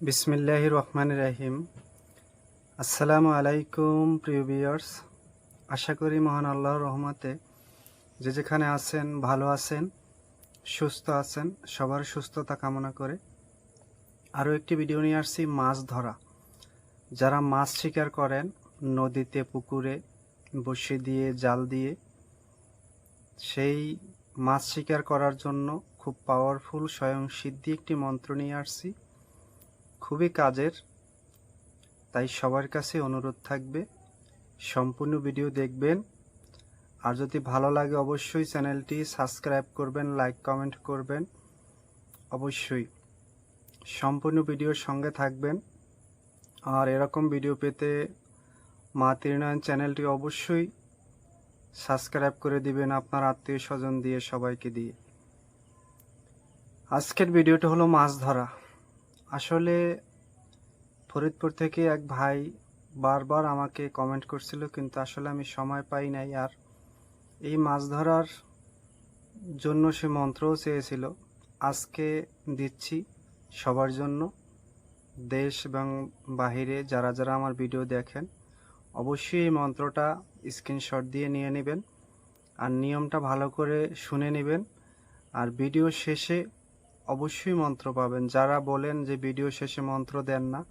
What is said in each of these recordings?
বিসমিল্লাহ রহমান রাহিম। আসসালামু আলাইকুম, প্রিয় ভিউয়ার্স। আশা করি মহান আল্লাহর রহমতে যে যেখানে আছেন, ভালো আছেন, সুস্থ আছেন, সবার সুস্থতা কামনা করে আরও একটি ভিডিও নিয়ে আসছি, মাছ ধরা। যারা মাছ শিকার করেন, নদীতে, পুকুরে, বসে দিয়ে, জাল দিয়ে, সেই মাছ শিকার করার জন্য খুব পাওয়ারফুল স্বয়ং সিদ্ধি একটি মন্ত্র নিয়ে আসছি। খুবই কাজের, তাই সবার কাছে অনুরোধ থাকবে, সম্পূর্ণ ভিডিও দেখবেন। আর যদি ভালো লাগে অবশ্যই চ্যানেলটি সাবস্ক্রাইব করবেন, লাইক, কমেন্ট করবেন। অবশ্যই সম্পূর্ণ ভিডিওর সঙ্গে থাকবেন। আর এরকম ভিডিও পেতে মা তীর্ণয়ন চ্যানেলটি অবশ্যই সাবস্ক্রাইব করে দিবেন আপনার আত্মীয় স্বজন দিয়ে সবাইকে দিয়ে। আজকের ভিডিওটা হলো মাছ ধরা। আসলে ফরিদপুর থেকে এক ভাই বারবার আমাকে কমেন্ট করছিল, কিন্তু আসলে আমি সময় পাই নাই। আর এই মাছ ধরার জন্য সে মন্ত্রও চেয়েছিল, আজকে দিচ্ছি সবার জন্য। দেশ এবং বাহিরে যারা যারা আমার ভিডিও দেখেন, অবশ্যই এই মন্ত্রটা স্ক্রিনশট দিয়ে নিয়ে নেবেন, আর নিয়মটা ভালো করে শুনে নেবেন। আর ভিডিও শেষে অবশ্যই মন্ত্র পাবেন। যারা বলেন যে ভিডিও শেষে মন্ত্র দেন না,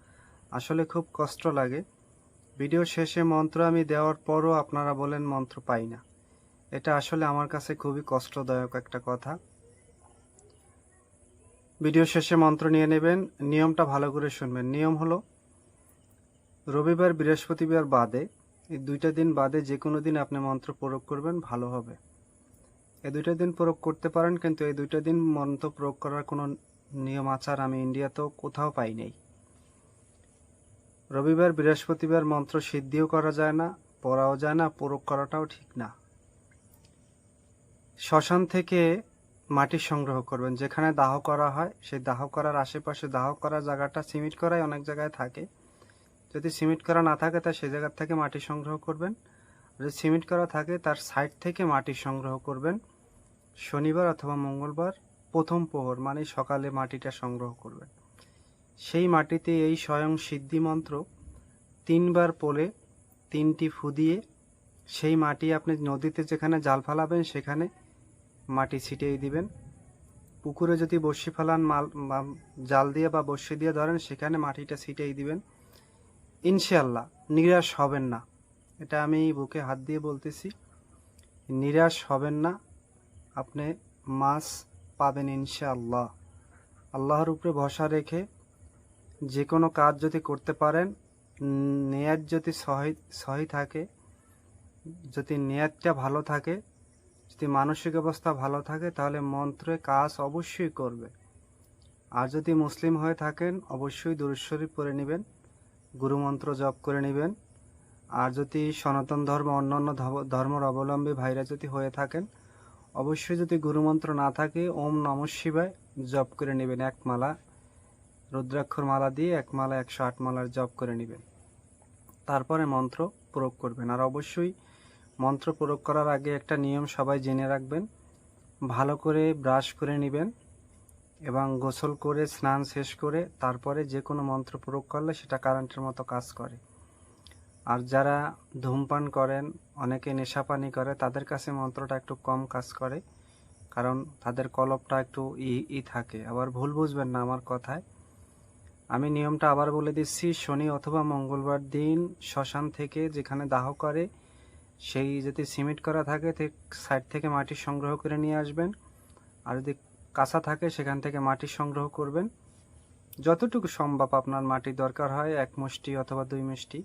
আসলে খুব কষ্ট লাগে। ভিডিও শেষে মন্ত্র আমি দেওয়ার পরও আপনারা বলেন মন্ত্র পাই না। এটা আসলে আমার কাছে খুবই কষ্টদায়ক একটা কথা। ভিডিও শেষে মন্ত্র নিয়ে নেবেন, নিয়মটা ভালো করে শুনবেন। নিয়ম হলো, রবিবার, বৃহস্পতিবার বাদে, এই দুইটা দিন বাদে যে কোনো দিন আপনি মন্ত্র প্রয়োগ করবেন, ভালো হবে। এই দুইটা দিন প্রয়োগ করতে পারেন, কিন্তু এই দুইটা দিন মন্ত্র প্রয়োগ করার কোনো নিয়ম, আচার আমি ইন্ডিয়াতেও কোথাও পাই নাই রবিবার, বৃহস্পতিবার মন্ত্র সিদ্ধিও করা যায় না, পড়াও যায় না, প্রয়োগ করাটাও ঠিক না। শ্মশান থেকে মাটি সংগ্রহ করবেন, যেখানে দাহ করা হয়, সেই দাহ করার আশেপাশে দাহ করার জায়গাটা সিমেন্ট করাই অনেক জায়গায় থাকে। যদি সিমেন্ট করা না থাকে তা সেই জায়গা থেকে মাটি সংগ্রহ করবেন। যদি সিমেন্ট করা থাকে, তার সাইড থেকে মাটি সংগ্রহ করবেন। শনিবার অথবা মঙ্গলবার প্রথম প্রহর মানে সকালে মাটিটা সংগ্রহ করবেন। সেই মাটিতে এই স্বয়ং সিদ্ধি মন্ত্র তিনবার পলে তিনটি ফু দিয়ে সেই মাটি আপনি নদীতে যেখানে জাল ফালাবেন, সেখানে মাটি ছিটিয়ে দিবেন। পুকুরে যদি বর্ষি ফেলান, মাল জাল দিয়ে বা বর্ষি দিয়ে ধরেন, সেখানে মাটিটা ছিটিয়ে দিবেন। ইনশাল্লাহ নিরাশ হবেন না। এটা আমি বুকে হাত দিয়ে বলতেছি, নিরাশ হবেন না। আপনি মাছ পাবেন ইনশাআল্লাহ। আল্লাহর উপরে ভরসা রেখে যে কোনো কাজ যদি করতে পারেন নেয়ার যদি সহি সহি থাকে, যদি নেয়ারটা ভালো থাকে, যদি মানসিক অবস্থা ভালো থাকে, তাহলে মন্ত্রে কাজ অবশ্যই করবে। আর যদি মুসলিম হয়ে থাকেন, অবশ্যই দুরুশ্বরী পড়ে নেবেন, গুরুমন্ত্র জপ করে নেবেন। আর যদি সনাতন ধর্ম, অন্যান্য ধর্মের অবলম্বী ভাইরা যদি হয়ে থাকেন অবশ্যই যদি গুরুমন্ত্র না থাকে, ওম নম শিবায় জপ করে নেবেন এক মালা, রুদ্রাক্ষর মালা দিয়ে এক মালা, একশো আট মালার জপ করে নেবেন। তারপরে মন্ত্র প্রয়োগ করবেন। আর অবশ্যই মন্ত্র প্রয়োগ করার আগে একটা নিয়ম সবাই জেনে রাখবেন। ভালো করে ব্রাশ করে নেবেন এবং গোসল করে, স্নান শেষ করে তারপরে যে কোনো মন্ত্র প্রয়োগ করলে সেটা কারেন্টের মতো কাজ করে। আর যারা ধূমপান করেন, অনেকে নেশাপানি করে, তাদের কাছে মন্ত্রটা একটু কম কাজ করে, কারণ তাদের কলপটা একটু ই ই থাকে। আবার ভুল বুঝবেন না আমার কথায়। আমি নিয়মটা আবার বলে দিচ্ছি, শনি অথবা মঙ্গলবার দিন শ্মশান থেকে যেখানে দাহ করে, সেই যদি সিমেন্ট করা থাকে সাইড থেকে মাটি সংগ্রহ করে নিয়ে আসবেন। আর যদি কাঁচা থাকে, সেখান থেকে মাটি সংগ্রহ করবেন। যতটুকু সম্ভব আপনার মাটি দরকার হয়, এক মুষ্টি অথবা দুই মুষ্টি।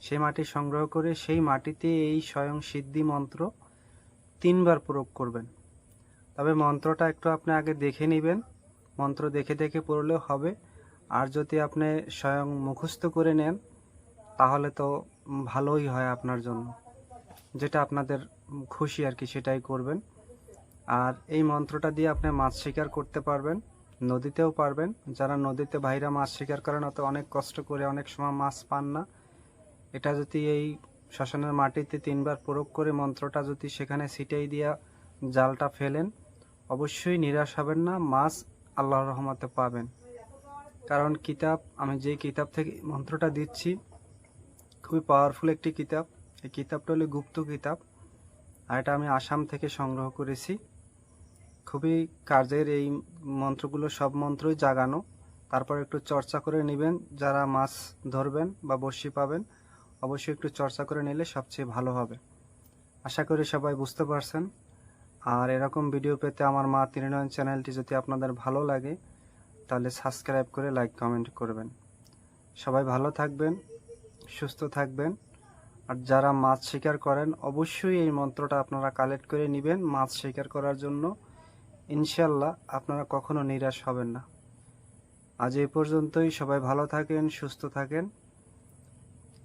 সেই মাটি সংগ্রহ করে সেই মাটিতে এই স্বয়ং সিদ্ধি মন্ত্র তিনবার প্রয়োগ করবেন। তবে মন্ত্রটা একটু আপনি আগে দেখে নেবেন। মন্ত্র দেখে দেখে পড়লেও হবে। আর যদি আপনি স্বয়ং মুখস্থ করে নেন, তাহলে তো ভালোই হয় আপনার জন্য। যেটা আপনাদের খুশি আর কি, সেটাই করবেন। আর এই মন্ত্রটা দিয়ে আপনি মাছ শিকার করতে পারবেন। নদীতেও পারবেন। যারা নদীতে বাইরে মাছ শিকার করেন অত অনেক কষ্ট করে, অনেক সময় মাছ পান না। এটা যদি এই শ্মশানের মাটিতে তিনবার প্রয়োগ করে মন্ত্রটা যদি সেখানে ছিটেই দিয়া জালটা ফেলেন, অবশ্যই নিরাশ হবেন না, মাছ আল্লাহর রহমতে পাবেন। কারণ কিতাব, আমি যে কিতাব থেকে মন্ত্রটা দিচ্ছি, খুবই পাওয়ারফুল একটি কিতাব। এই কিতাবটা হলো গুপ্ত কিতাব, আর এটা আমি আসাম থেকে সংগ্রহ করেছি। খুবই কাজের এই মন্ত্রগুলো সব মন্ত্রই জাগানো। তারপর একটু চর্চা করে নেবেন, যারা মাছ ধরবেন বা বড়শি পাবেন অবশ্যই একটু চর্চা করে নিলে সবচেয়ে ভালো হবে। আশা করি সবাই বুঝতে পারছেন। আর এরকম ভিডিও পেতে আমার মা তিরিনয়ন চ্যানেলটি যদি আপনাদের ভালো লাগে, তাহলে সাবস্ক্রাইব করে লাইক, কমেন্ট করবেন। সবাই ভালো থাকবেন, সুস্থ থাকবেন। আর যারা মাছ শিকার করেন, অবশ্যই এই মন্ত্রটা আপনারা কালেক্ট করে নেবেন মাছ শিকার করার জন্য। ইনশাল্লাহ আপনারা কখনো নিরাশ হবেন না। আজ এই পর্যন্তই। সবাই ভালো থাকেন, সুস্থ থাকেন।